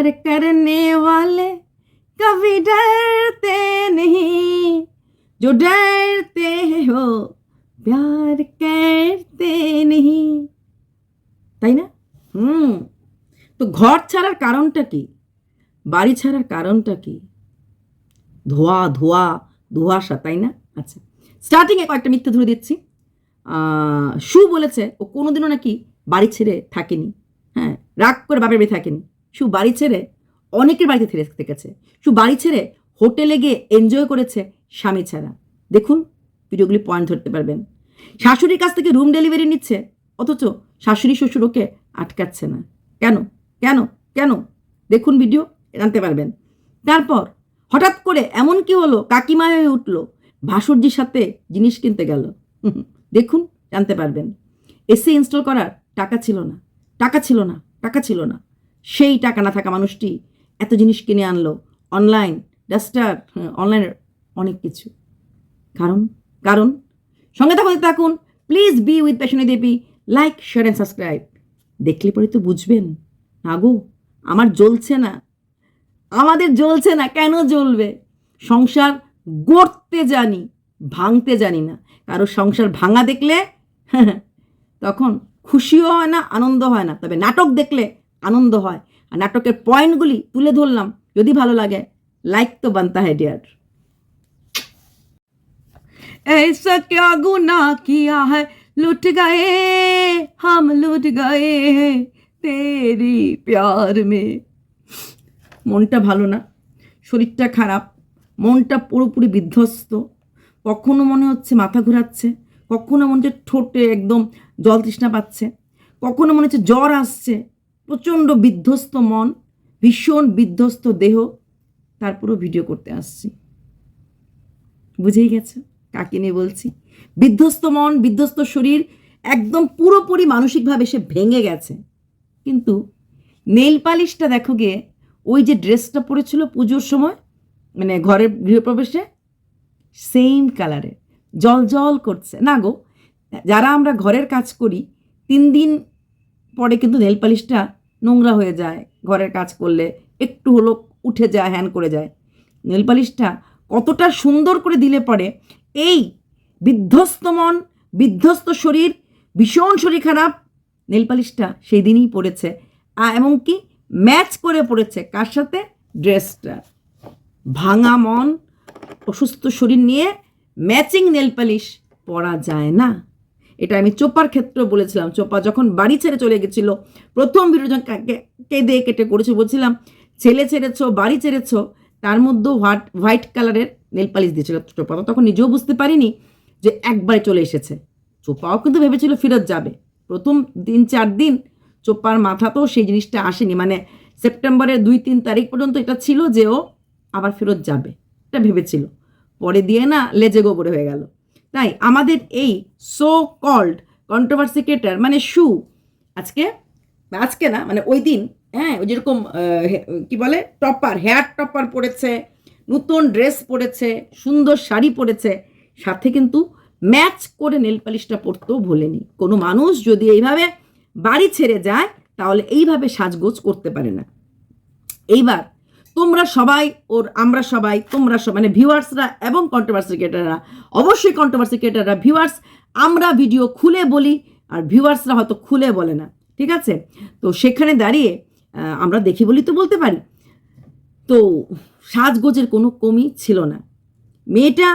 प्यार करने वाले कभी डरते नहीं जो डरते हैं वो प्यार करते नहीं তাই না হুম তো ঘর ছাড়ার কারণটা কি বাড়ি ছাড়ার কারণটা কি ধোয়া ধোয়া ধোয়াশা তাই না আচ্ছা স্টার্টিংয়ে কয়েকটা মিথ্যে ধরে দিচ্ছি আহ, সু বলেছে ও কোনোদিনও নাকি বাড়ি ছেড়ে থাকেনি হ্যাঁ রাগ করে বাপের বাড়ি থাকেনি সু বাড়ি ছেড়ে অনেকের বাড়িতে ফিরে থেকেছে। সু বাড়ি ছেড়ে হোটেলে গিয়ে এনজয় করেছে স্বামী ছাড়া। দেখুন, ভিডিওগুলি পয়েন্ট ধরতে পারবেন। শাশুড়ির কাছ থেকে রুম ডেলিভারি নিচ্ছে, অথচ শাশুড়ি শ্বশুর ওকে আটকাচ্ছে না। কেন? কেন? কেন? দেখুন ভিডিও জানতে পারবেন। তারপর হঠাৎ করে এমন কি হলো, কাকিমা হয়ে উঠল, ভাসুরজির সাথে জিনিস কিনতে গেল। দেখুন, জানতে পারবেন। এসি ইনস্টল করার টাকা ছিল না, টাকা ছিল না, টাকা ছিল না। সেই টাকা না থাকা মানুষটি এত জিনিস কিনে আনলো। অনলাইন ডাস্টার অনলাইনের অনেক কিছু। কারণ কারণ, সঙ্গে থাকুন থাকুন। প্লিজ বি উইথ প্যাশনে দেবী লাইক শেয়ার অ্যান্ড সাবস্ক্রাইব দেখলে পরে তো বুঝবেন। না গো, আমার জ্বলছে না। আমাদের জ্বলছে না, কেন জ্বলবে? সংসার গড়তে জানি, ভাঙতে জানি না। কারও সংসার ভাঙা দেখলে, তখন খুশিও হয় না, আনন্দ হয় না। তবে নাটক দেখলে আনন্দ হয় আর নাটকের পয়েন্টগুলি তুলে ধরলাম যদি ভালো লাগে লাইক তো বানতা है ডিয়ার ऐसा क्या गुनाह किया है लुट गए हम लुट गए हैं तेरी प्यार में মনটা ভালো না শরীরটা খারাপ মনটা পুরোপুরি বিধ্বস্ত কখনো মনে হচ্ছে মাথা ঘোরাচ্ছে কখনো মনে হচ্ছে ঠোঁটে একদম জল তৃষ্ণা পাচ্ছে কখনো মনে হচ্ছে জ্বর আসছে প্রচণ্ড বিধ্বস্ত মন, ভীষণ বিধ্বস্ত দেহ তারপরেও ভিডিও করতে আসছি। বুঝেই গেছে? কাকে নিয়ে বলছি? বিধ্বস্ত মন, বিধ্বস্ত শরীর, একদম পুরোপুরি মানসিকভাবে সে ভেঙে গেছে। কিন্তু নেল পালিশটা দেখো গিয়ে, ওই যে ড্রেসটা পরেছিল পুজোর সময় মানে ঘরের গৃহপ্রবেশে সেম কালারের জল জল করছে। না গো, যারা আমরা ঘরের কাজ করি, তিন দিন পরে কিন্তু নেল পালিশটা নোংরা হয়ে যায়, ঘরের কাজ করলে। একটু হলো উঠে যায়, হ্যান করে যায়। নেল পালিশটা কতটা সুন্দর করে দিলে পরে। এই বিধ্বস্ত মন, বিধ্বস্ত শরীর, ভীষণ শরীর খারাপ, নেল পালিশটা সেই দিনই পড়েছে। এমনকি ম্যাচ করে পড়েছে। কার সাথে? ড্রেসটা। ভাঙা মন, অসুস্থ শরীর নিয়ে ম্যাচিং নেল পালিশ পরা যায় না। এটা আমি চোপার ক্ষেত্রেও বলেছিলাম। চোপা যখন বাড়ি ছেড়ে চলে গেছিল, প্রথম যখন কেঁদে কেটে করেছে বলছিলাম, ছেলে ছেড়েছো, বাড়ি ছেড়েছো। তার মধ্যেও হোয়াইট হোয়াইট কালারের নেল পালিশ দিয়েছিল চোপা। তো তখন নিজেও বুঝতে পারিনি যে একবারে চলে এসেছে। চোপাও কিন্তু ভেবেছিল ফেরত যাবে। প্রথম তিন চার দিন চোপার মাথাতেও সেই জিনিসটা আসেনি। মানে সেপ্টেম্বরের দুই, তিন তারিখ পর্যন্ত এটা ছিল যে ও আবার ফেরত যাবে। এটা ভেবেছিল। পরে দিয়ে না লেজে গোবরে হয়ে গেল। তাই আমাদের এই সো কল্ড কন্ট্রোভার্সি ক্রিয়েটার মানে শু আজকে আজকে না মানে ওই দিন হ্যাঁ ওই যেরকম কী বলে, টপার, হেয়ার টপার পরেছে, নতুন ড্রেস পরেছে, সুন্দর শাড়ি পরেছে, সাথে কিন্তু ম্যাচ করে নেল পালিশটা পরতেও ভোলেনি। কোনো মানুষ যদি এইভাবে বাড়ি ছেড়ে যায়, তাহলে এইভাবে সাজগোজ করতে পারে না। এইবার তোমরা সবাই ওর, আমরা সবাই, তোমরা সব মানে ভিউয়ার্সরা এবং কন্ট্রোভার্সি ক্রিয়েটাররা অবশ্যই কন্ট্রোভার্সি ক্রিয়েটাররা ভিউয়ার্স, আমরা ভিডিও খুলে বলি আর ভিউয়ার্সরা হয়তো খুলে বলে না, ঠিক আছে? তো সেখানে দাঁড়িয়ে আমরা দেখি বলি তো বলতে পারি। তো সাজগোজের কোনো কমই ছিল না। মেয়েটা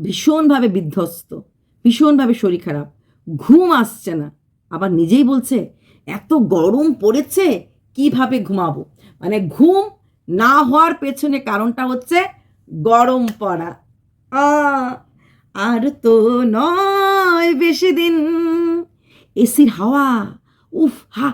ভীষণভাবে বিধ্বস্ত, ভীষণভাবে শরীর খারাপ, ঘুম আসছে না। আবার নিজেই বলছে, এত গরম পড়েছে, কীভাবে ঘুমাবো? মানে ঘুম না হওয়ার পেছনে কারণটা হচ্ছে গরম পড়া আর তো নয় বেশি দিন। এসির হাওয়া, উফ, হা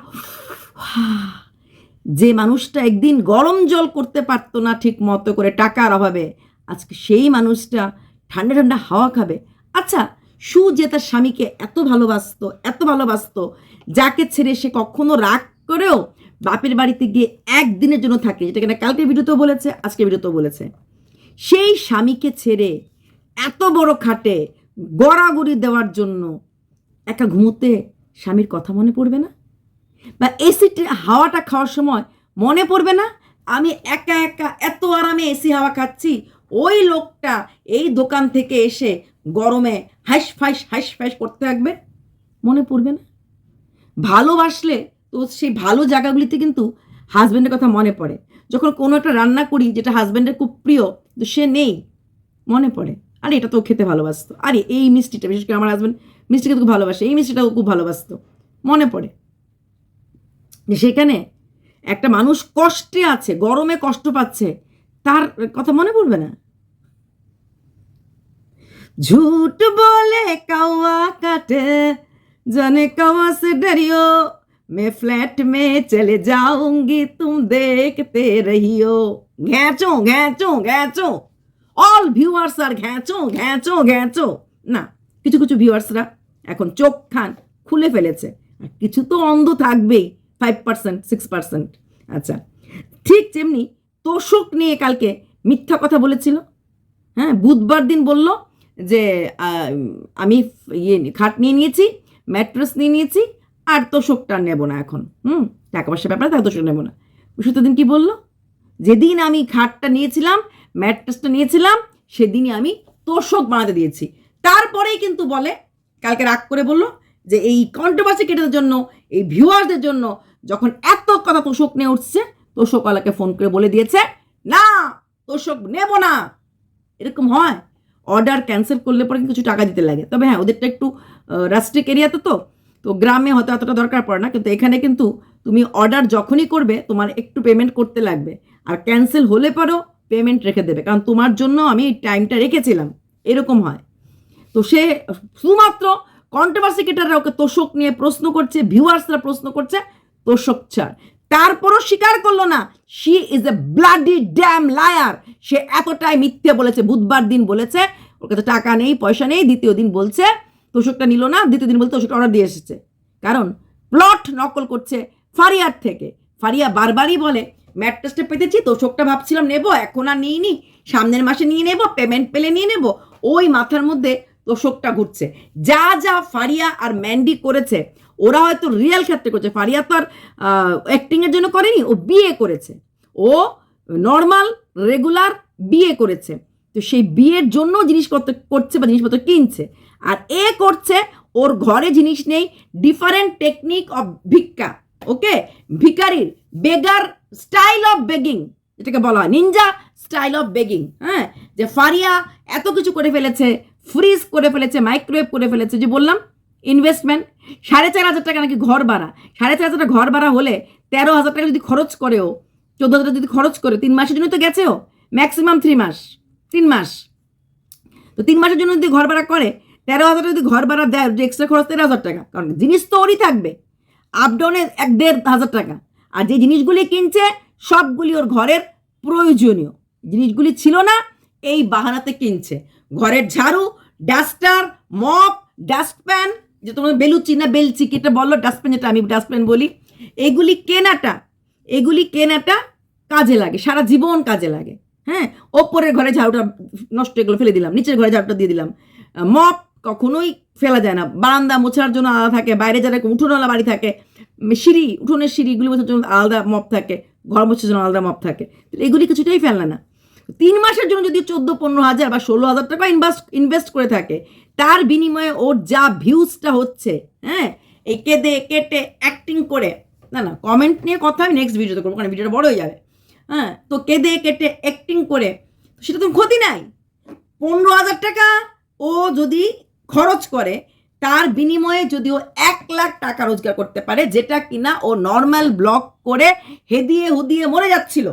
যে মানুষটা একদিন গরম জল করতে পারতো না ঠিক মতো করে টাকার অভাবে, আজকে সেই মানুষটা ঠান্ডা ঠান্ডা হাওয়া খাবে। আচ্ছা সু যে তার স্বামীকে এত ভালোবাসতো এত ভালোবাসতো, যাকে ছেড়ে সে কখনো রাগ করেও বাপের বাড়িতে গিয়ে একদিনের জন্য থাকে, যেটা কিনা কালকে ভিডিওতেও বলেছে আজকে ভিডিওতেও বলেছে। সেই স্বামীকে ছেড়ে এত বড় খাটে গড়াগড়ি দেওয়ার জন্য একা ঘুমোতে স্বামীর কথা মনে পড়বে না? বা এসিতে হাওয়াটা খাওয়ার সময় মনে পড়বে না? আমি একা একা এত আরামে এসি হাওয়া খাচ্ছি, ওই লোকটা এই দোকান থেকে এসে গরমে হাইস ফাইস হাইস ফাইস করতে থাকবে? মনে পড়বে না? ভালোবাসলে তো সেই ভালো জায়গাগুলিতে কিন্তু হাজব্যান্ডের কথা মনে পড়ে যখন কোনো একটা রান্না করি যেটা হাজব্যান্ডের খুব প্রিয় তো সে নেই মনে পড়ে আরে এটা তো ও খেতে ভালোবাসতো আরে এই মিষ্টিটা বিশেষ করে আমার হাজব্যান্ড মিষ্টিকে তো খুব ভালোবাসে এই মিষ্টিটাও খুব ভালোবাসতো মনে পড়ে যে সেখানে একটা মানুষ কষ্টে আছে গরমে কষ্ট পাচ্ছে তার কথা মনে পড়বে না झूठ बोले कौआ काटे जाने कौआ से डरियो मैं फ्लैट में चले जाऊंगी तुम देखते रहियो ঘ্যাঁচো ঘ্যাঁচো ঘ্যাঁচো অল ভিউয়ার্স আর ঘ্যাঁচো ঘ্যাঁচো ঘ্যাঁচো না কিছু কিছু ভিউয়ার্সরা এখন চোখ খান খুলে ফেলেছে আর কিছু তো অন্ধ থাকবেই ফাইভ পার্সেন্ট সিক্স পার্সেন্ট আচ্ছা ঠিক যেমনি তোষক নিয়ে কালকে মিথ্যা কথা বলেছিল হ্যাঁ বুধবার দিন বলল যে আহ, আমি ইয়ে খাট নিয়ে নিয়েছি ম্যাট্রেস নিয়ে নিয়েছি আর তোষকটা নেব না এখন, হুম? টাকা পয়সা ব্যাপারে তার তোষক নেব না। বৃহস্পতি দিন কি বলল? যেদিন আমি খাটটা নিয়েছিলাম, ম্যাট্রেসটা নিয়েছিলাম, সেদিনই আমি তোষক বানাতে দিয়েছি। তারপরেই কিন্তু বলে, কালকে রাগ করে বলল যে এই কন্ট্রোভার্সি কেটাদের জন্য, এই ভিউয়ারদের জন্য যখন এত কথা তোষক নিয়ে উঠছে তোষকওয়ালাকে ফোন করে বলে দিয়েছে, না তোষক নেব না। এরকম হয়। অর্ডার ক্যান্সেল করলে পরে কিছু টাকা দিতে লাগে। তবে হ্যাঁ ওদেরটা একটু রাস্ট্রিক এরিয়াতে তো তো গ্রামে হয়তো এতটা দরকার পড়ে না, কিন্তু এখানে কিন্তু তুমি অর্ডার যখনই করবে, তোমার একটু পেমেন্ট করতে লাগবে। আর ক্যান্সেল হলে পরেও পেমেন্ট রেখে দেবে, কারণ তোমার জন্য আমি টাইমটা রেখেছিলাম। এরকম হয়। তো সে শুধুমাত্র কন্ট্রোভার্সি ওকে তোষক নিয়ে প্রশ্ন করছে ভিউয়ার্সরা প্রশ্ন করছে, তোষক ছাড়। তারপরও স্বীকার করল না she is a bloody damn liar সে এতটাই মিথ্যে বলেছে, বুধবার দিন বলেছে, ওর কাছে টাকা নেই, পয়সা নেই, দ্বিতীয় দিন বলছে তোষকটা নিল না, দ্বিতীয় দিন বলতে তোষকটা অর্ডার দিয়ে এসেছে। কারণ প্লট নকল করছে ফারিয়ার থেকে। ফারিয়া বারবারই বলে ম্যাট্রেসটা পেতেছি, তোষকটা ভাবছিলাম নেব, এখন আর নিইনি। সামনের মাসে নিয়ে নেব পেমেন্ট পেলে নিয়ে নেব। ওই মাথার মধ্যে তোষকটা ঘুরছে। যা যা ফারিয়া আর ম্যান্ডি করেছে, ওরা হয়তো রিয়েল ক্ষেত্রে করছে। ফারিয়া তো আর অ্যাক্টিংয়ের জন্য করেনি, ও বিয়ে করেছে। ও নর্মাল রেগুলার বিয়ে করেছে। তো সেই বিয়ের জন্য জিনিসপত্র করছে বা জিনিসপত্র কিনছে। আর এ করছে ওর ঘরে জিনিস নেই ডিফারেন্ট টেকনিক অফ ভিক্ষা ওকে ভিকারির বেগার স্টাইল অফ বেগিং যেটাকে বলা হয় নিনজা স্টাইল অফ বেগিং হ্যাঁ? যে ফারিয়া এত কিছু করে ফেলেছে ফ্রিজ করে ফেলেছে মাইক্রোওয়েভ করে ফেলেছে, যে বললাম ইনভেস্টমেন্ট সাড়ে চার হাজার টাকা নাকি ঘর ভাড়া, সাড়ে চার হাজার টাকা ঘর ভাড়া হলে তেরো হাজার টাকা যদি খরচ করেও, চোদ্দ হাজার যদি খরচ করে, তিন মাসের জন্য তো গেছেও ম্যাক্সিমাম থ্রি মাস, তিন মাস। তো তিন মাসের জন্য যদি ঘর ভাড়া করে তেরো হাজার যদি ঘর ভাড়া দেয় এক্সট্রা খরচ তেরো হাজার টাকা। কারণ জিনিস তো ওরই থাকবে। আপ ডাউনে এক দেড় হাজার টাকা। আর যে জিনিসগুলি কিনছে, সবগুলি ওর ঘরের প্রয়োজনীয়। জিনিসগুলি ছিল না, এই বাহানাতে কিনছে। ঘরের ঝাড়ু, ডাস্টার মপ ডাস্টপ্যান, যে তোমরা বেলুচি না বেলচি কি এটা বলল ডাস্টপ্যান যেটা আমি ডাস্টপ্যান বলি। এগুলি কেনাটা এগুলি কেনাটা কাজে লাগে, সারা জীবন কাজে লাগে। হ্যাঁ? ওপরের ঘরে ঝাড়ুটা নষ্ট এগুলো ফেলে দিলাম, নিচের ঘরে ঝাড়ুটা দিয়ে দিলাম। মপ কখনোই ফেলা যায় না। বারান্দা মোছার জন্য আলাদা থাকে, বাইরে যারা উঠোনওয়ালা বাড়ি থাকে সিঁড়ি, উঠোনের সিঁড়িগুলি মোছার জন্য আলাদা মপ থাকে, ঘর মোছার জন্য আলাদা মপ থাকে। এগুলি কিছুটাই ফেলনা না। তিন মাসের জন্য যদি চোদ্দ, পনেরো হাজার বা ষোলো হাজার টাকা ইনভেস্ট ইনভেস্ট করে থাকে, তার বিনিময়ে ওর যা ভিউজটা হচ্ছে হ্যাঁ এই কেঁদে কেটে অ্যাক্টিং করে, না না কমেন্ট নিয়ে কথা আমি নেক্সট ভিডিওতে করব, কারণ ভিডিওটা বড় হয়ে যাবে। হ্যাঁ তো কেঁদে কেটে অ্যাক্টিং করে, সেটা তো ক্ষতি নাই। পনেরো হাজার টাকা ও যদি খরচ করে, তার বিনিময়ে যদি ও এক লাখ টাকা রোজগার করতে পারে, যেটা কিনা ও নর্মাল ব্লক করে হেদিয়ে হুদিয়ে মরে যাচ্ছিল।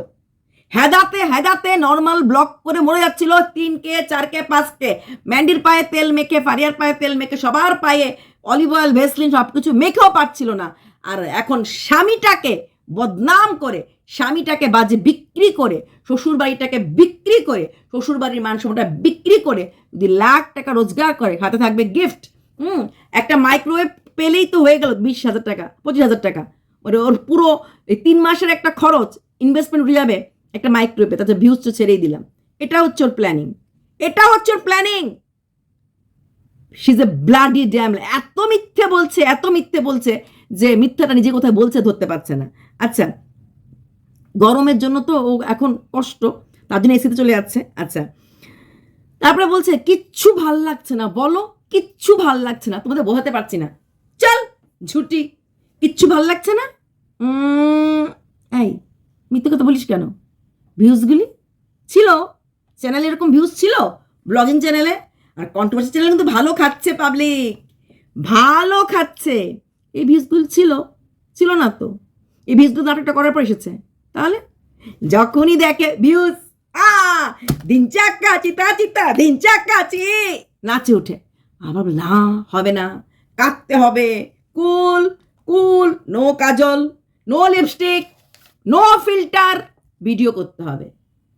হেদাতে হেদাতে নর্মাল ব্লক করে মরে যাচ্ছিল তিন কে চার কে পাঁচ কে ম্যান্ডির পায়ে তেল মেখে, ফারিয়ার পায়ে তেল মেখে, সবার পায়ে অলিভ অয়েল ভেসলিন সব কিছু মেখেও পারছিল না। আর এখন স্বামীটাকে বদনাম করে, স্বামীটাকে বাজে বিক্রি করে শ্বশুর বাড়িটাকে বিক্রি করে শ্বশুর বাড়ির মান সম্মানটা বিক্রি করে, যদি লাখ টাকা রোজগার করে, হাতে থাকবে গিফট হুম, একটা মাইক্রোওয়েভ পেলেই তো হয়ে গেল বিশ হাজার টাকা, পঁচিশ হাজার টাকা। ওর ওর পুরো এই তিন মাসের একটা খরচ ইনভেস্টমেন্ট উঠে যাবে একটা মাইক্রোওয়েভে তাতে ভিউজ তো ছেড়েই দিলাম। এটা হচ্ছে ওর প্ল্যানিং এটা হচ্ছে ওর planning she's a bloody damn এত মিথ্যে বলছে, এত মিথ্যে বলছে। যে মিথ্যাটা নিজে কোথায় বলছে ধরতে পারছে না। আচ্ছা গরমের জন্য তো ও এখন কষ্ট, তার জন্য এসিতে চলে যাচ্ছে। আচ্ছা তারপরে বলছে, কিচ্ছু ভালো লাগছে না, বলো, কিচ্ছু ভালো লাগছে না, তোমাদের বোঝাতে পারছি না। চল, ঝুটি, কিচ্ছু ভালো লাগছে না? এই, মিথ্যে কথা বলিস কেন? ভিউজগুলি? ছিল, চ্যানেলে এরকম ভিউজ ছিল? ব্লগিং চ্যানেলে? আর কন্ট্রোভার্সি চ্যানেল কিন্তু ভালো খাচ্ছে পাবলিক ভালো খাচ্ছে। এই ভিউজগুলো ছিল ছিল না তো। এই ভিউজগুলো নাটকটা করার পর এসেছে। তাহলে যখনই দেখে ভিউজ আ, দিন চাক্কা চিতা চিতা দিন চাক্কা চি নাচে উঠে আবার না, হবে না। কাঁদতে হবে। Cool cool, no kajal, no lipstick, no filter, video করতে হবে।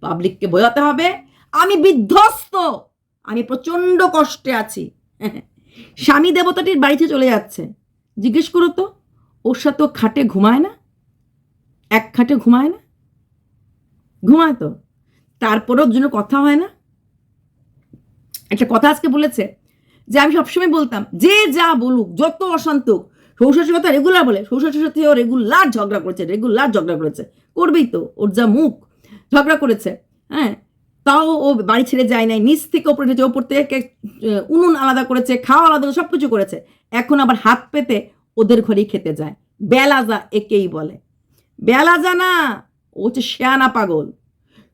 পাবলিককে বোঝাতে হবে, আমি বিধ্বস্ত। আমি প্রচণ্ড কষ্টে আছি। স্বামী দেবতাটির বাড়িতে চলে যাচ্ছে। জিজ্ঞেস করো তো, ওর সাথে খাটে ঘুমায় না? এক খাটে ঘুমায় না? ঘুমায় তো। তারপরেও জন্য কথা হয় না? একটা কথা আজকে বলেছে যে আমি সবসময় বলতাম, যে যা বলুক, যত অশান্ত শ্বশুর কথা রেগুলার বলে শ্বশুর ও রেগুলার ঝগড়া করেছে রেগুলার ঝগড়া করেছে, করবেই তো, ওর যা মুখ ঝগড়া করেছে হ্যাঁ? তাও ও বাড়ি ছেড়ে যায় নাই। নিচ থেকে ওপরে উঠেছে ওপর থেকে উনুন আলাদা করেছে, খাওয়া আলাদা সব কিছু করেছে। এখন আবার হাত পেতে ওদের ঘরেই খেতে যায়। বেলাজা একেই বলে। বেলাজা না, ও হচ্ছে শেয়ানা পাগল।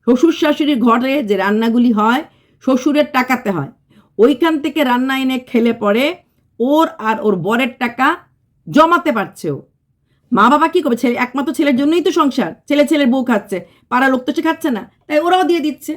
শ্বশুর শাশুড়ির ঘরে যে রান্নাগুলি হয়, শ্বশুরের টাকাতে হয়। ওইখান থেকে রান্না এনে খেলে পরে ওর আর ওর বরের টাকা জমাতে পারছে ও। মা বাবা কী করবে? ছেলে, একমাত্র ছেলের জন্যই তো সংসার। ছেলে ছেলের বউ খাচ্ছে পাড়া লোক তো সে খাচ্ছে না। তাই ওরাও দিয়ে দিচ্ছে।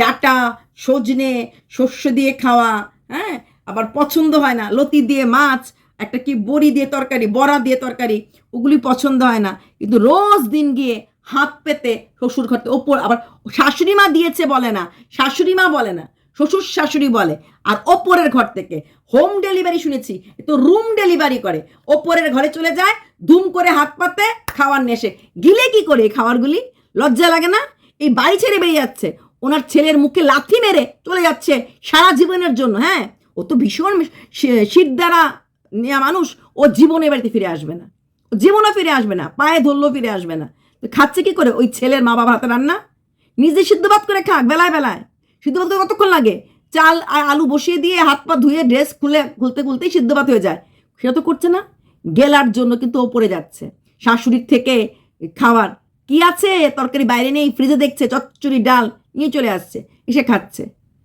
ডাটা, সজনে, শস্য দিয়ে খাওয়া হ্যাঁ? আবার পছন্দ হয় না, লতি দিয়ে মাছ, একটা কি বড়ি দিয়ে তরকারি, বড়া দিয়ে তরকারি, ওগুলি পছন্দ হয় না। কিন্তু রোজ দিন গিয়ে হাত পেতে শ্বশুর ঘর থেকে, ওপর, আবার শাশুড়ি মা দিয়েছে বলে না, শাশুড়ি মা বলে না, শ্বশুর শাশুড়ি বলে। আর ওপরের ঘর থেকে হোম ডেলিভারি শুনেছি তো রুম ডেলিভারি করে, ওপরের ঘরে চলে যায়, ধুম করে হাত পাতে, খাওয়ার নেশে। গিলে কি করে এই খাবারগুলি? লজ্জা লাগে না? এই বাড়ি ছেড়ে বেরিয়ে যাচ্ছে। ওনার ছেলের মুখে লাথি মেরে চলে যাচ্ছে সারা জীবনের জন্য হ্যাঁ? ও তো ভীষণ শীত দ্বারা নেওয়া মানুষ, ও জীবনে বাড়িতে ফিরে আসবে না। জীবনে ফিরে আসবে না, পায়ে ধরলেও ফিরে আসবে না। খাচ্ছে কি করে? ওই ছেলের মা বাবা হাতে রান্না? নিজে সিদ্ধ ভাত করে খাক বেলায় বেলায়। সিদ্ধ ভাত করতে কতক্ষণ লাগে? চাল আর আলু বসিয়ে দিয়ে হাত পা ধুয়ে ড্রেস খুলে, খুলতে খুলতেই সিদ্ধ ভাত হয়ে যায়। সেটা তো করছে না। গেলার জন্য কিন্তু ও পড়ে যাচ্ছে। শাশুড়ির থেকে খাবার কি আছে? তরকারি বাইরে নেই ফ্রিজে দেখছে, চচ্চড়ি ডাল। নিয়ে চলে আসছে, এসে খাচ্ছে।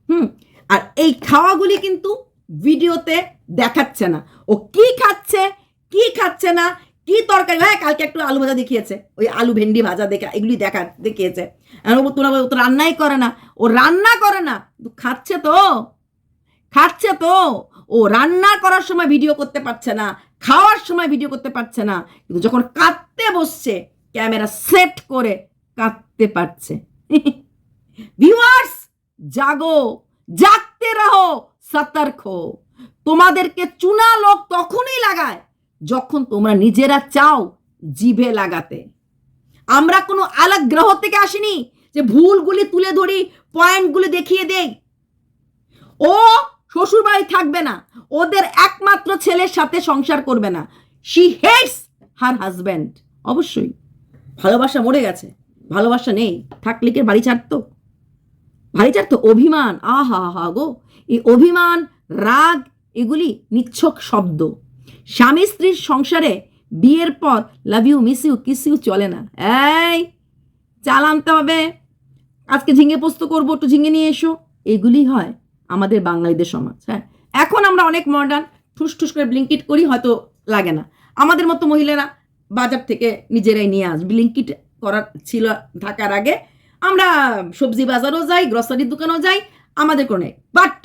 হুম? আর এই খাওয়াগুলি কিন্তু ভিডিওতে দেখাচ্ছে না। ও কি খাচ্ছে কি খাচ্ছে না, কি তরকারি হ্যাঁ কালকে একটু আলু ভাজা দেখিয়েছে। ওই আলু ভেন্ডি ভাজা দেখা, এগুলি দেখা, দেখিয়েছে। আর ও তোরা তো রান্নাই করে না, ও রান্না করে না। খাচ্ছে তো খাচ্ছে তো। ও রান্না করার সময় ভিডিও করতে পারছে না, খাওয়ার সময় ভিডিও করতে পারছে না। কিন্তু যখন কাঁদতে বসছে, ক্যামেরা সেট করে কাঁদতে পারছে। ভিউয়ার্স, জাগো, জাগতে রহো, সতর্ক। হো। তোমাদেরকে চুনা লোক তখনই লাগায় যখন তোমরা নিজেরা চাও জিভে লাগাতে। আমরা কোনো আলাগ গ্রহ থেকে আসিনি যে ভুলগুলি তুলে ধরি, পয়েন্টগুলি দেখিয়ে দেই। ও শ্বশুর বাড়ি থাকবে না, ওদের একমাত্র ছেলের সাথে সংসার করবে না। শি হেটস হার হাজব্যান্ড অবশ্যই। ভালোবাসা মরে গেছে, ভালোবাসা নেই। থাকলে কি বাড়ি ছাড়তো? বাড়ি তো অভিমান, আহা হা গো। এই অভিমান, রাগ, এগুলি নিচ্ছক শব্দ। স্বামী স্ত্রীর সংসারে বিয়ের পর love you miss you kiss you চলে না। এই চাল আনতে হবে। আজকে ঝিঙে পোস্ত করব, একটু ঝিঙে নিয়ে এসো। এগুলি হয় আমাদের বাঙালিদের সমাজ হ্যাঁ। এখন আমরা অনেক মডার্ন ঠুস ঠুস করে ব্লিঙ্কিট করি, হয়তো লাগে না। আমাদের মতো মহিলারা বাজার থেকে নিজেরাই নিয়ে আস ব্লিঙ্কিট করার ছিল, থাকার আগে আমরা সবজি বাজারও যাই গ্রসারির দোকানেও যাই, আমাদের কোনো নেই। বাট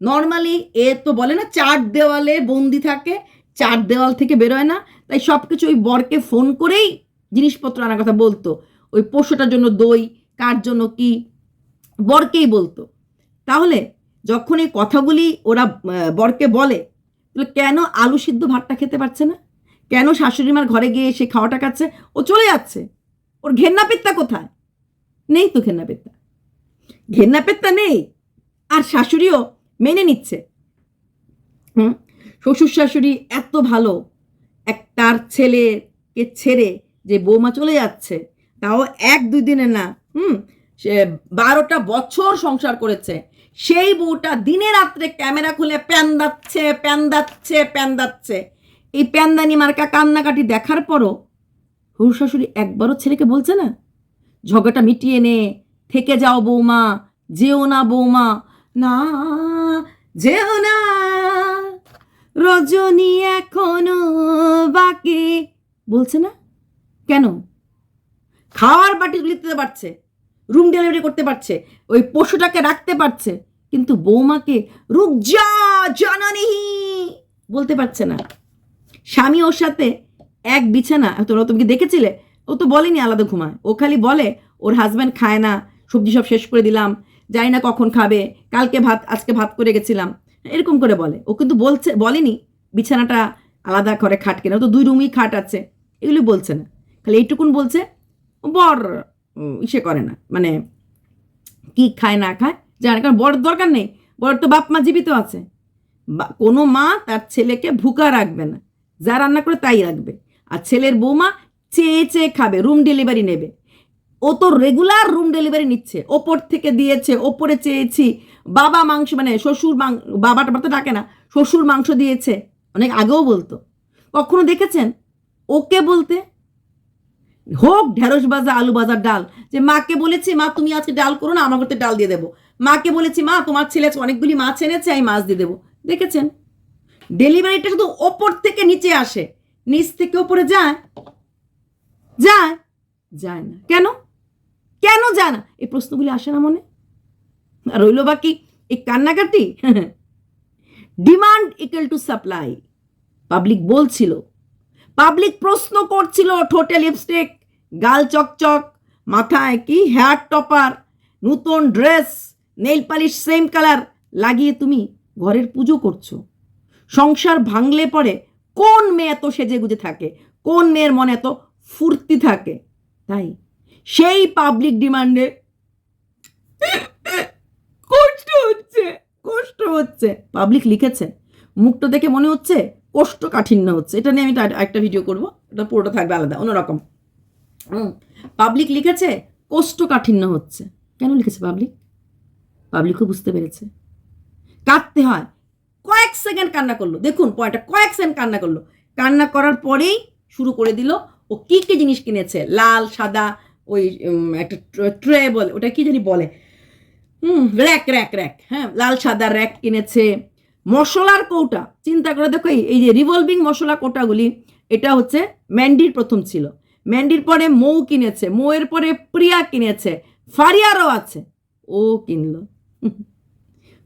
নর্মালি এ তো বলে না, চার দেওয়ালে বন্দি থাকে, চার দেওয়াল থেকে বেরোয় না। তাই সব কিছু ওই বরকে ফোন করেই জিনিসপত্র আনার কথা বলতো। ওই পশুটার জন্য দই, কার জন্য কি, বরকেই বলতো। তাহলে যখন এই কথাগুলি ওরা বরকে বলে কেন আলু সিদ্ধ ভাতটা খেতে পারছে না? কেন শাশুড়ি মার ঘরে গিয়ে সে খাওয়াটা খাচ্ছে? ও চলে যাচ্ছে। ওর ঘেন্না পেত্তা কোথায়? নেই তো ঘেন্না পেত্তা ঘেন্না পেত্তা নেই, আর শাশুড়িও মেনে নিচ্ছে। হুম? শ্বশুর শাশুড়ি এত ভালো, এক তার ছেলেকে ছেড়ে যে বৌমা চলে যাচ্ছে, তাও এক দুই দিনে না, হুম? সে বারোটা বছর সংসার করেছে। সেই বউটা দিনে রাত্রে ক্যামেরা খুলে প্যান্দাচ্ছে প্যান্দাচ্ছে প্যান্দাচ্ছে এই প্যান্দানি মার্কা কান্নাকাটি দেখার পরও হুর শাশুড়ি একবারও ছেলেকে বলছে না? ঝগড়াটা মিটিয়ে নে। থেকে যাও বৌমা, যেও না বৌমা। না, যেও না। রজনী এখনও বাকি। বলছে না? কেন? খাওয়ার বাটি দিতে পারছে রুম ডেলিভারি করতে পারছে, ওই পশুটাকে রাখতে পারছে, কিন্তু বৌমাকে রুক যা বলতে পারছে না। স্বামী ওর সাথে এক বিছানা, তোমরা তুমি কি দেখেছিলে ও তো বলেনি আলাদা ঘুমায়। ও খালি বলে, ওর হাজব্যান্ড খায় না, সবজি সব শেষ করে দিলাম, জানি না কখন খাবে, কালকে ভাত, আজকে ভাত করে গেছিলাম। এরকম করে বলে। ও কিন্তু বলছে, বলেনি, বিছানাটা আলাদা করে খাট কেনা তো দুই রুমই খাট আছে, এগুলি বলছে না। খালি এইটুকুন বলছে, বর ইসে করে না। মানে কি খায়, না খায়, জানে কারণ বড় দরকার নেই। বড় তো বাপ মা জীবিত আছে। কোনো মা তার ছেলেকে ভুকা রাখবে না। যা রান্না করে তাই রাখবে। আর ছেলের বৌমা চেয়ে চেয়ে খাবে রুম ডেলিভারি নেবে। ও তো রেগুলার রুম ডেলিভারি নিচ্ছে। ওপর থেকে দিয়েছে, ওপরে চেয়েছি। বাবা মাংস মানে শ্বশুর মাংস বাবাটা তো ডাকে না, শ্বশুর মাংস দিয়েছে। অনেক আগেও বলতো। কখনো দেখেছেন? ওকে বলতে? হোক, ঢেঁড়স ভাজা, আলু ভাজার ডাল। যে মাকে বলেছি, মা, তুমি আজকে ডাল করো না, আমার করতে ডাল দিয়ে দেবো। মাকে বলেছি, মা, তোমার ছেলে অনেকগুলি মাছ এনেছে, আমি মাছ দিয়ে দেবো। দেখেছেন? ডেলিভারিটা শুধু ওপর থেকে নিচে আসে। নিচ থেকে ওপরে যায় যায়? যায় না। কেন? কেন যায় না? এই প্রশ্নগুলি আসে না মনে? আর রইল বাকি এই কান্নাকাটি? Demand equal to supply public বলছিল। পাবলিক প্রশ্ন করছিল ঠোঁটে লিপস্টিক গাল চকচক, মাথায় কি হেয়ার টপার নতুন dress nail polish same colour লাগিয়ে তুমি ঘরের পুজো করছ। সংসার ভাঙলে পরে কোন মেয়ে এত সেজে গুজে থাকে? কোন মেয়ের মনে এত ফুর্তি থাকে, তাই? সেই পাবলিক ডিমান্ডে কষ্ট হচ্ছে কষ্ট হচ্ছে। পাবলিক লিখেছে, মুখটা দেখে মনে হচ্ছে কষ্ট কাঠিন্য হচ্ছে। এটা নিয়ে আমি একটা- ভিডিও করব এটা পুরোটা থাকবে আলাদা, অন্যরকম। পাবলিক লিখেছে কষ্ট কাঠিন্য হচ্ছে। কেন লিখেছে পাবলিক পাবলিকও বুঝতে পেরেছে। কাঁদতে হয়। কয়েক সেকেন্ড কান্না করল। দেখুন পয়েন্টটা কয়েক সেকেন্ড কান্না করল। কান্না করার পরেই শুরু করে দিল ও কী কী জিনিস কিনেছে? লাল, সাদা, ওই একটা ট্রে বলে, ওটা কি জানি বলে? হুম, র্যাক র্যাক র্যাক হ্যাঁ লাল, সাদা, র্যাক কিনেছে মশলার কৌটা, চিন্তা করে দেখো এই যে রিভলভিং মশলা কৌটাগুলি, এটা হচ্ছে ম্যান্ডির প্রথম ছিল। ম্যান্ডির পরে মৌ কিনেছে, মৌয়ের পরে প্রিয়া কিনেছে, ফারিয়ারও আছে। ও কিনলো।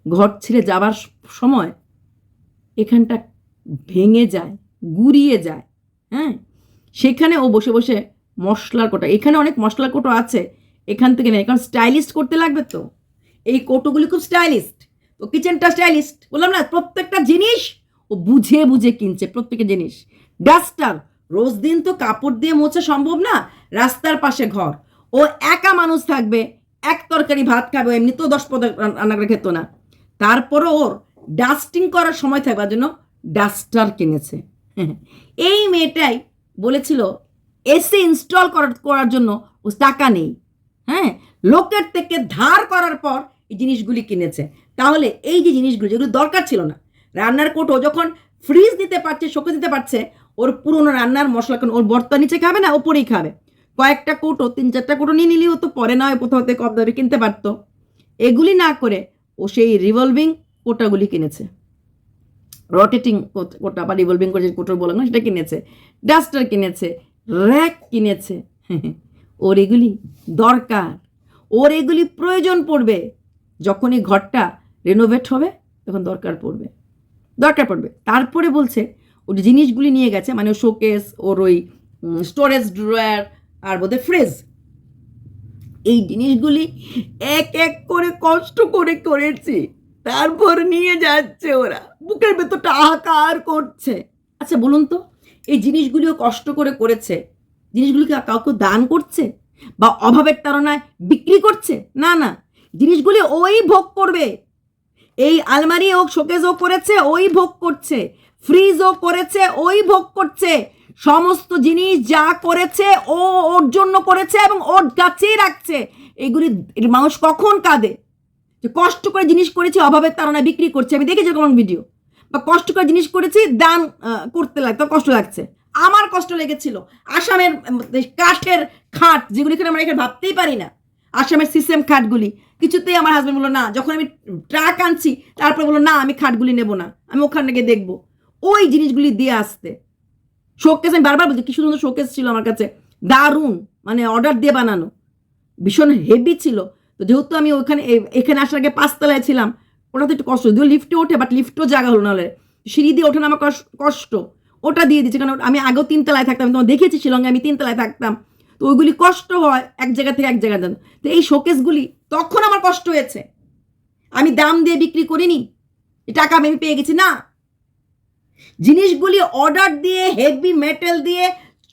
ঘর ছেড়ে যাবার সময় এখানটা ভেঙে যায়, গুড়িয়ে যায় হ্যাঁ? সেখানে ও বসে বসে মশলার কোটা, এখানে অনেক মশলার কোটো আছে, এখান থেকে নেই, কারণ স্টাইলিস্ট করতে লাগবে তো। এই কোটোগুলি খুব স্টাইলিস্ট তো কিচেনটা স্টাইলিস্ট বললাম না, প্রত্যেকটা জিনিস ও বুঝে বুঝে কিনছে প্রত্যেকটা জিনিস। ডাস্টার, রোজ দিন তো কাপড় দিয়ে মোছা সম্ভব না, রাস্তার পাশে ঘর। ও একা মানুষ থাকবে, এক তরকারি ভাত খাবে, ও এমনিতেও দশ পদ রান্না করে খেত না। তারপরও ওর ডাস্টিং করার সময় থাকবার জন্য ডাস্টার কিনেছে। এই মেয়েটাই বলেছিল, এসি ইনস্টল করার জন্য ও টাকা নেই। হ্যাঁ? লোকের থেকে ধার করার পর এই জিনিসগুলি কিনেছে। তাহলে এই যে জিনিসগুলি, যেগুলো দরকার ছিল না, রান্নার কোটো যখন ফ্রিজ দিতে পারছে, শোকে দিতে পারছে, ওর পুরোনো রান্নার মশলা কেন ওর বর্তা নিচে খাবে না ওপরেই খাবে। কয়েকটা কোটো তিন চারটা কোটো নিয়ে নিলেও তো পরে নয় কোথাও থেকে কম দামে কিনতে পারতো। এগুলি না করে ও সেই রিভলভিং কোটাগুলি কিনেছে। রটেটিং কোটা বা রিভলভিং করে যে কোটো বলে না, সেটা কিনেছে। ডাস্টার কিনেছে, র্যাক কিনেছে। ওর এগুলি দরকার। ওর এগুলি প্রয়োজন পড়বে। যখনই ঘরটা রেনোভেট হবে, তখন দরকার পড়বে। দরকার পড়বে। তারপরে বলছে, ওর জিনিসগুলি নিয়ে গেছে মানে শোকেস ওর ওই স্টোরেজ ড্রয়ার আর বোধহয় ফ্রিজ এই জিনিসগুলি এক এক করে কষ্ট করে করেছি। তারপর নিয়ে যাচ্ছে ওরা। বুকের ভেতরটা আহাকার করছে। আচ্ছা বলুন তো, এই জিনিসগুলিও কষ্ট করে করেছে? জিনিসগুলিকে কাউকে দান করছে? বা অভাবের তাড়নায় বিক্রি করছে? না না, জিনিসগুলি ওই ভোগ করবে। এই আলমারি ও শোকেজও করেছে, ওই ভোগ করছে। ফ্রিজও করেছে, ওই ভোগ করছে। সমস্ত জিনিস যা করেছে, ও ওর জন্য করেছে এবং ওর কাছেই রাখছে। এগুলি মানুষ কখন কাঁদে? যে কষ্ট করে জিনিস করেছি, অভাবের তারা বিক্রি করছে। আমি দেখেছি এরকম ভিডিও বা কষ্ট করে জিনিস করেছি, দান করতে লাগতো কষ্ট লাগছে। আমার কষ্ট লেগেছিল। আসামের কাঠের খাট, যেগুলি করে আমরা এখানে ভাবতেই পারি না। আসামের সিস্টেম খাটগুলি। কিছুতেই আমার হাজব্যান্ড বলল, না, যখন আমি ট্রাক আনছি, তারপর বলল, না, আমি খাটগুলি নেব না। আমি ওখানে গিয়ে দেখব। ওই জিনিসগুলি দিয়ে আসতে। শোকেস, আমি বারবার বলছি, কি সুন্দর শোকেস ছিল আমার কাছে। দারুণ মানে অর্ডার দিয়ে বানানো। ভীষণ হেভি ছিল। তো যেহেতু আমি ওখানে এখানে আসার আগে পাঁচতলায় ছিলাম ওটা তো একটু কষ্ট। যদিও লিফটে ওঠে বাট লিফটও জায়গা হলো নাহলে সিঁড়ি দিয়ে ওঠে না আমার কষ্ট। ওটা দিয়ে দিচ্ছে কারণ আমি আগেও তিনতলায় থাকতাম তোমার দেখেছি শিলংয়ে, আমি তিনতলায় থাকতাম। তো ওইগুলি কষ্ট হয়, এক জায়গা থেকে এক জায়গা যান। তো এই শোকেসগুলি তখন আমার কষ্ট হয়েছে। আমি দাম দিয়ে বিক্রি করিনি টাকা আমি পেয়ে গেছি, না। জিনিসগুলি অর্ডার দিয়ে হেভি মেটেল দিয়ে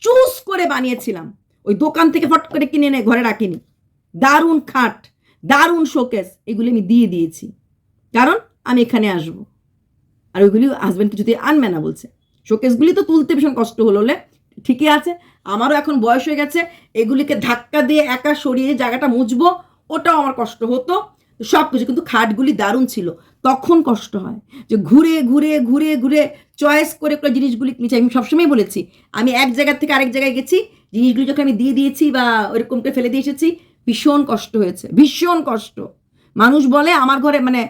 চুজ করে বানিয়েছিলাম। ওই দোকান থেকে ফট করে কিনে এনে ঘরে রাখিনি। দারুণ খাট। দারুণ শোকেস এগুলি আমি দিয়ে দিয়েছি। কারণ আমি এখানে আসব। আর ওইগুলি হাজব্যান্ড কিছুতে আনবে না বলছে। শোকেসগুলি তো তুলতে ভীষণ কষ্ট হলো ঠিকই আছে, আমারও এখন বয়স হয়ে গেছে, এগুলিকে ধাক্কা দিয়ে একা সরিয়ে জায়গাটা মুছবো, ওটাও আমার কষ্ট হতো। সব কিছু কিন্তু খাটগুলি দারুণ ছিল। তখন কষ্ট হয় যে ঘুরে ঘুরে ঘুরে ঘুরে চয়েস করে করে জিনিসগুলি কিনেছি। আমি সবসময় বলেছি, আমি এক জায়গা থেকে আরেক জায়গায় গেছি, জিনিসগুলি যখন আমি দিয়ে দিয়েছি বা ওরকম করে ফেলে দিয়ে এসেছি ভীষণ কষ্ট হয়েছে, ভীষণ কষ্ট। মানুষ বলে আমার ঘরে মানে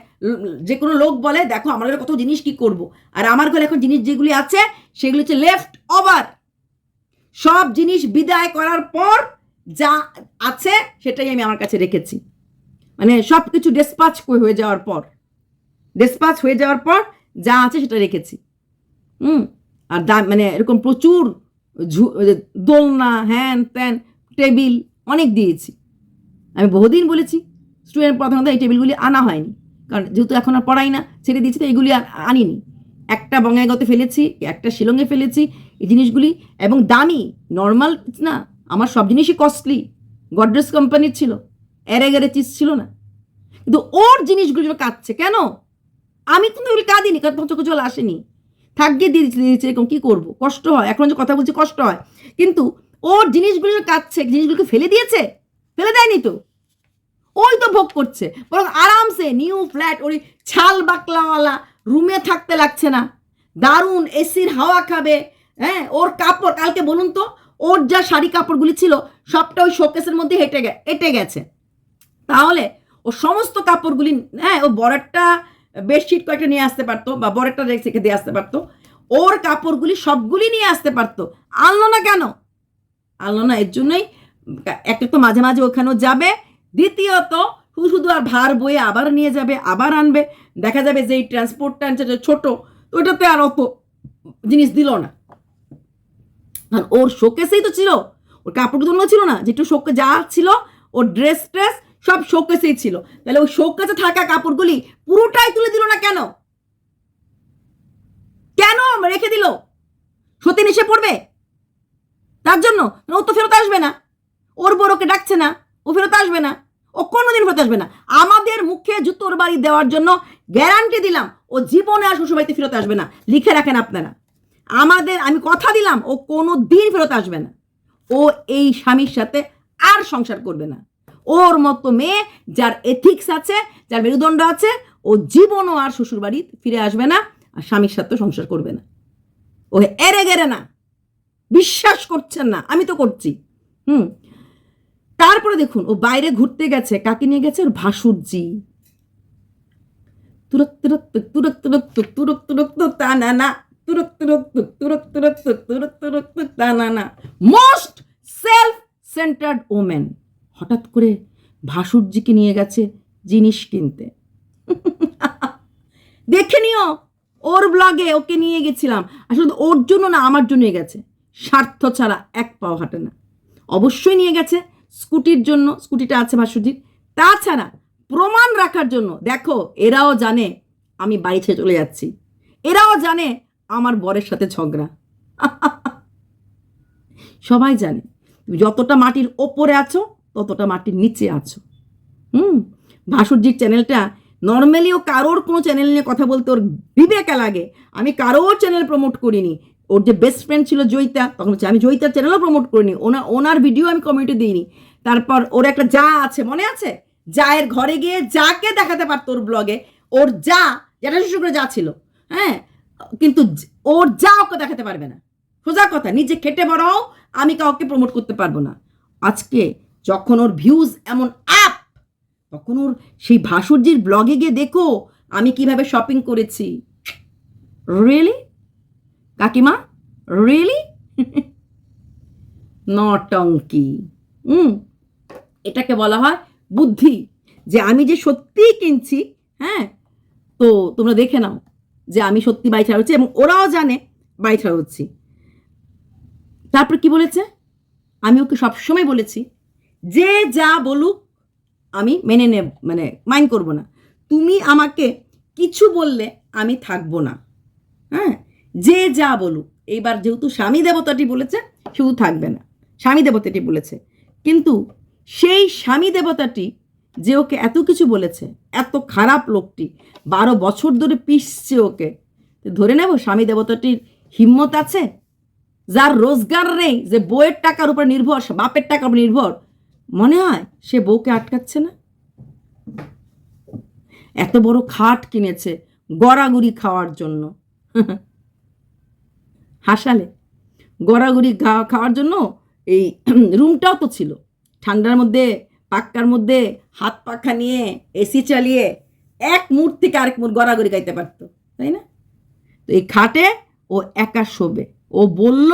যে কোনো লোক বলে, দেখো, আমার ঘরে কত জিনিস, কি করব? আর আমার ঘরে এখন জিনিস যেগুলি আছে, সেগুলি হচ্ছে লেফট ওভার সব জিনিস বিদায় করার পর যা আছে, সেটাই আমি আমার কাছে রেখেছি। মানে সব কিছু ডেসপাচ হয়ে যাওয়ার পর ডেসপাচ হয়ে যাওয়ার পর যা আছে, সেটা রেখেছি। হুম? আর দাম মানে এরকম প্রচুর দোলনা হ্যান ত্যান টেবিল অনেক দিয়েছি। আমি বহুদিন বলেছি স্টুডেন্ট প্রধানত এই টেবিলগুলি আনা হয়নি। কারণ যেহেতু এখন আর পড়াই না, ছেড়ে দিয়েছি, তো এগুলি আর আনিনি। একটা বঙ্গাইগতে ফেলেছি, একটা শিলংয়ে ফেলেছি, এই জিনিসগুলি, এবং দামি নর্মাল না, আমার সব জিনিসই কস্টলি গডরেজ কোম্পানির ছিল, এরে গেরে চিজ ছিল না। কিন্তু ওর জিনিসগুলো যেন কাঁদছে, কেন? আমি কিন্তু এগুলি কাঁদিনি, কারণ তখন চোখে জল আসেনি। থাকবে দিয়ে দিচ্ছে দিয়ে দিচ্ছে এরকম কী করব? কষ্ট হয়, এখন যে কথা বলছি কষ্ট হয়। কিন্তু ওর জিনিসগুলো কাঁদছে, জিনিসগুলোকে ফেলে দিয়েছে? ফেলে দেয়নি তো? ওই তো ভোগ করছে। বরং আরামসে নিউ ফ্ল্যাট ওই ছাল বাকলাওয়ালা রুমে থাকতে লাগছে না। দারুণ এসির হাওয়া খাবে। হ্যাঁ ওর কাপড়, কালকে বলুন তো, ওর যা শাড়ি কাপড়গুলি ছিল, সবটা ওই শোকেসের মধ্যে হেঁটে গে এটে গেছে। তাহলে ও সমস্ত কাপড়গুলি হ্যাঁ ও বড়টা বেডশিট কয়েকটা নিয়ে আসতে পারতো, বা বড়টা রেখে দিয়ে আসতে পারতো। ওর কাপড়গুলি সবগুলি নিয়ে আসতে পারতো। আনলো না কেন? আনলো না, এর জন্যই একটা তো মাঝে মাঝে ওখানেও যাবে। দ্বিতীয়ত শুধু শুধু আর ভার বয়ে আবার নিয়ে যাবে, আবার আনবে। দেখা যাবে যে এই ট্রান্সপোর্টটা আনছে ছোট, তো ওটাতে আর অত জিনিস দিল না। আর ওর শোকেসেই তো ছিল, ওর কাপড়গুলো ছিল না, যেটু শোকে যা ছিল, ওর ড্রেস ট্রেস সব শোকেসেই ছিল। তাহলে ওই শোকেসে থাকা কাপড়গুলি পুরোটাই তুলে দিল না কেন? কেন রেখে দিল? সতীন এসে পড়বে? তার জন্য? ও তো ফেরত আসবে না। ওর বড়কে ডাকছে না, ও ফেরত আসবে না। ও কোনোদিন ফেরত আসবে না। আমাদের মুখে জুতোর বাড়ি দেওয়ার জন্য গ্যারান্টি দিলাম, ও জীবনে আর শ্বশুরবাড়িতে ফেরত আসবে না। লিখে রাখেন আপনারা। আমাদের, আমি কথা দিলাম, ও কোনো দিন ফেরত আসবে না। ও এই স্বামীর সাথে আর সংসার করবে না। ওর মতো মেয়ে যার এথিক্স আছে, যার মেরুদণ্ড আছে, ও জীবনও আর শ্বশুরবাড়ি ফিরে আসবে না, আর স্বামীর সাথে সংসার করবে না। ও এরে গেরে না। বিশ্বাস করছেন না। আমি তো করছি। হুম। তারপরে দেখুন, ও বাইরে ঘুরতে গেছে, কাকে নিয়ে গেছে? ওর ভাসুরজি। তুরক তুরক তুরক তুরক তুরক তুরক, তুক, তা, না না। তুরক তুরক তুরক তুরক তুরক তুরক, তুক, তা, না না। মোস্ট সেলফ সেন্টার্ড ওমেন হঠাৎ করে ভাসুরজিকে নিয়ে গেছে জিনিস কিনতে। দেখে নিও, ওর ব্লগে ওকে নিয়ে গেছিলাম। আসলে ওর জন্য না, আমার জন্যই গেছে। স্বার্থ ছাড়া এক পাও হাঁটে না। অবশ্যই নিয়ে গেছে। স্কুটির জন্য, স্কুটিটা আছে ভাসুরজির তাছাড়া প্রমাণ রাখার জন্য, দেখো, এরাও জানে আমি বাড়ি ছেড়ে চলে যাচ্ছি। এরাও জানে আমার বরের সাথে ঝগড়া। সবাই জানে, তুমি যতটা মাটির ওপরে আছো, ততটা মাটির নিচে আছো। হুম? ভাসুরজির চ্যানেলটা নর্মালি ও কারোর কোনো চ্যানেল নিয়ে কথা বলতে ওর বিবেকে লাগে। আমি কারোর চ্যানেল প্রমোট করিনি। ওর যে বেস্ট ফ্রেন্ড ছিল জয়িতা, তখন হচ্ছে আমি জয়িতার চ্যানেলও প্রমোট করিনি। ওনার ওনার ভিডিও আমি কমিউনিটি দিইনি। তারপর ওর একটা যা আছে, মনে আছে? জায়ের ঘরে গিয়ে যাকে দেখাতে পারতো ওর ব্লগে ওর যা, যেটা করে যা ছিল হ্যাঁ? কিন্তু ওর যা ওকে দেখাতে পারবে না। সোজা কথা, নিজে খেটে বড়াও, আমি কাউকে প্রমোট করতে পারব না। আজকে যখন ওর ভিউজ এমন আপ তখন ওর সেই ভাসুরজির ব্লগে গিয়ে দেখো, আমি কীভাবে শপিং করেছি। রিয়েলি কাকিমা? রিয়েলি নটঙ্কি হুম? এটাকে বলা হয় বুদ্ধি। যে আমি যে সত্যিই কিনছি হ্যাঁ তো তোমরা দেখে নাও যে আমি সত্যি বাড়ি ছাড়া হচ্ছি এবং ওরাও জানে বাড়ি ছাড়া হচ্ছি তারপর কি বলেছে? আমি ওকে সবসময় বলেছি, যে যা বলুক আমি মেনে নেব মানে মাইন্ড করব না। তুমি আমাকে কিছু বললে আমি থাকব না। হ্যাঁ যে যা বলুক। এইবার যেহেতু স্বামী দেবতাটি বলেছে শুধু থাকবে না। স্বামী দেবতাটি বলেছে, কিন্তু সেই স্বামী দেবতাটি যে ওকে এত কিছু বলেছে, এত খারাপ লোকটি, বারো বছর ধরে পিসছে ওকে। ধরে নেব স্বামী দেবতাটির হিম্মত আছে? যার রোজগার নেই, যে বইয়ের টাকার উপর নির্ভর বাপের টাকার উপর নির্ভর, মনে হয় সে বউকে আটকাচ্ছে না? এত বড় খাট কিনেছে গড়াগড়ি খাওয়ার জন্য। হাসালে, গড়াগড়ি খাওয়ার জন্য এই রুমটাও তো ছিল। ঠান্ডার মধ্যে, পাক্কার মধ্যে হাত পাখা নিয়ে এসি চালিয়ে এক মুহূর্ত থেকে আরেক মুহূর্ত গড়াগড়ি খাইতে পারতো, তাই না? তো এই খাটে ও একা শোবে। ও বলল,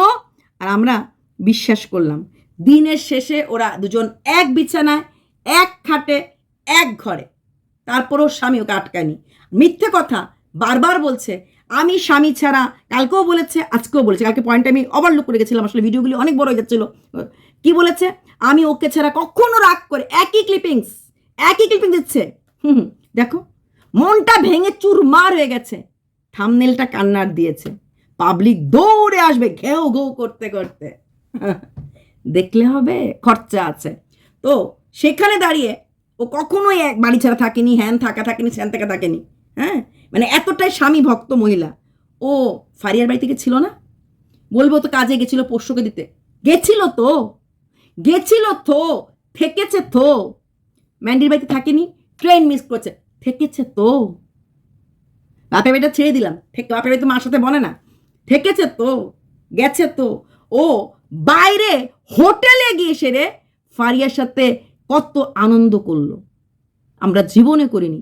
আর আমরা বিশ্বাস করলাম, দিনের শেষে ওরা দুজন এক বিছানায়, এক খাটে, এক ঘরে। তারপরেও স্বামী ওকে আটকায়নি। মিথ্যে কথা, বারবার বলছে, আমি স্বামী ছাড়া, কালকেও বলেছে, আজকেও বলেছে। কালকে পয়েন্ট আমি ওভারলুক করে গেছিলাম, আসলে ভিডিওগুলি অনেক বড় হয়ে যাচ্ছিল। কি বলেছে? আমি ওকে ছাড়া কখনো রাগ করে একই ক্লিপিংস একই ক্লিপিং দিচ্ছে। হুম দেখো, মনটা ভেঙে চুরমার হয়ে গেছে। থামনেলটা কান্নার দিয়েছে। পাবলিক দৌড়ে আসবে ঘেউ ঘেউ করতে করতে। দেখলে হবে, খরচা আছে। তো সেখানে দাঁড়িয়ে ও কখনোই এক বাড়ি ছাড়া থাকেনি, হ্যান থাকা থাকেনি, স্যান থাকা থাকেনি। হ্যাঁ? মানে এতটাই স্বামী ভক্ত মহিলা। ও ফারিয়ার বাড়ি থেকে ছিল না? বলব তো কাজে গেছিল পোষ্যকে দিতে। গেছিল তো। গেছিল তো, থেকেছে তো। ম্যান্ডির বাড়িতে থাকেনি ট্রেন মিস করছে, থেকেছে তো। বাপের বাড়িটা ছেড়ে দিলাম, থেকে বাপের বাড়িতে মার সাথে বলে না। থেকেছে তো, গেছে তো। ও বাইরে হোটেলে গিয়ে সেরে ফারিয়ার সাথে কত আনন্দ করল। আমরা জীবনে করিনি।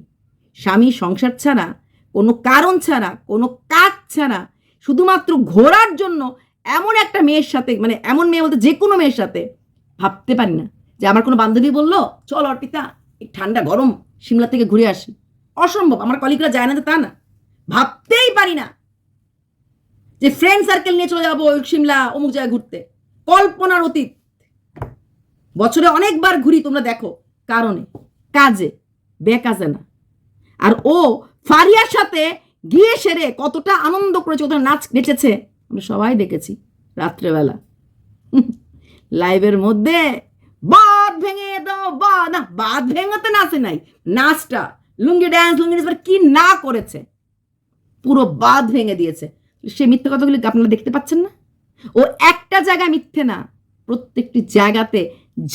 স্বামী সংসার ছাড়া, কোনো কারণ ছাড়া, কোনো কাজ ছাড়া, শুধুমাত্র ঘোরার জন্য এমন একটা মেয়ের সাথে মানে এমন মেয়ে বলতে যে কোনো মেয়ের সাথে ভাবতে পারি না যে আমার কোনো বান্ধবী বলল, চল অর্পিতা, এই ঠান্ডা গরম সিমলা থেকে ঘুরে আসি। অসম্ভব, আমার কলিগরা যায় না তো তা না। ভাবতেই পারি না যে ফ্রেন্ড সার্কেল নিয়ে চলে যাব সিমলা অমুক জায়গায় ঘুরতে। কল্পনার অতীত। বছরে অনেকবার ঘুরি, তোমরা দেখো কারণে। কাজে, বেকাজে না। আর ও ফারিয়ার সাথে গিয়ে সেরে কতটা আনন্দ করেছে, ওদের নাচ নেচেছে, আমরা সবাই দেখেছি রাত্রেবেলা। লাইভের মধ্যে বাদ ভেঙে দাও বা না বাদ ভেঙাতে নাচে নাই। নাচটা, লুঙ্গি ড্যান্স লুঙ্গি ড্যান্স কি না করেছে? পুরো বাদ ভেঙে দিয়েছে। সে মিথ্যে কথাগুলি আপনারা দেখতে পাচ্ছেন না? ও একটা জায়গায় মিথ্যে না, প্রত্যেকটি জায়গাতে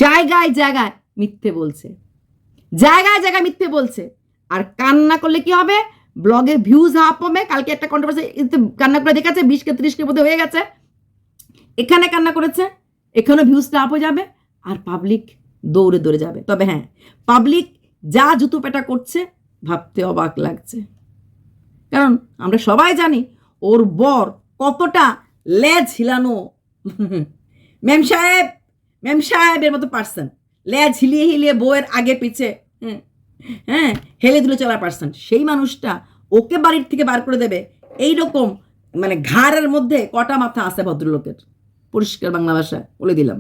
জায়গায় জায়গায় মিথ্যে বলছে। জায়গায় জায়গায় মিথ্যে বলছে। আর কান্না করলে কি হবে? ব্লগের ভিউজ হাফ হবে। কালকে একটা কন্ট্রোভার্সি কান্না করে দেখেছে, বিশ কে ত্রিশ কে মধ্যে হয়ে গেছে। এখানে কান্না করেছে। এখানেও ভিউজটা আপ হয়ে যাবে আর পাবলিক দৌড়ে দৌড়ে যাবে। তবে হ্যাঁ পাবলিক যা জুতো পেটা করছে ভাবতে অবাক লাগছে। কারণ আমরা সবাই জানি ওর বর কতটা লেজ হিলানো ম্যাম সাহেব ম্যাম সাহেবের মতো পার্সন লেজ হিলিয়ে হিলিয়ে বউয়ের আগে পিছে হুম, হ্যাঁ হেলে দুলে চলার পার্সন সেই মানুষটা ওকে বাড়ির থেকে বার করে দেবে। এই রকম মানে ঘাড়ের মধ্যে কটা মাথা আছে ভদ্রলোকের। পরিষ্কার বাংলা ভাষা বলে দিলাম।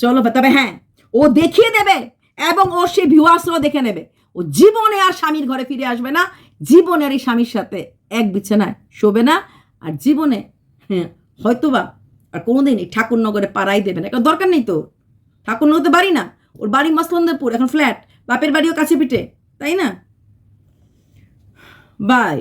চলো তবে হ্যাঁ ও দেখিয়ে দেবে এবং ও সেই ভিউয়ার্সও দেখে নেবে। ও জীবনে আর স্বামীর ঘরে ফিরে আসবে না জীবনে আর এই স্বামীর সাথে এক বিছানায় শোবে না, আর জীবনে হ্যাঁ হয়তোবা আর কোনোদিন এই ঠাকুরনগরে পাড়াই দেবে না। কারণ দরকার নেই তো ঠাকুরনগর তো বাড়ি না, ওর বাড়ি মসলন্দরপুর, এখন ফ্ল্যাট, বাপের বাড়িও কাছে পিঠে, তাই না? বাই।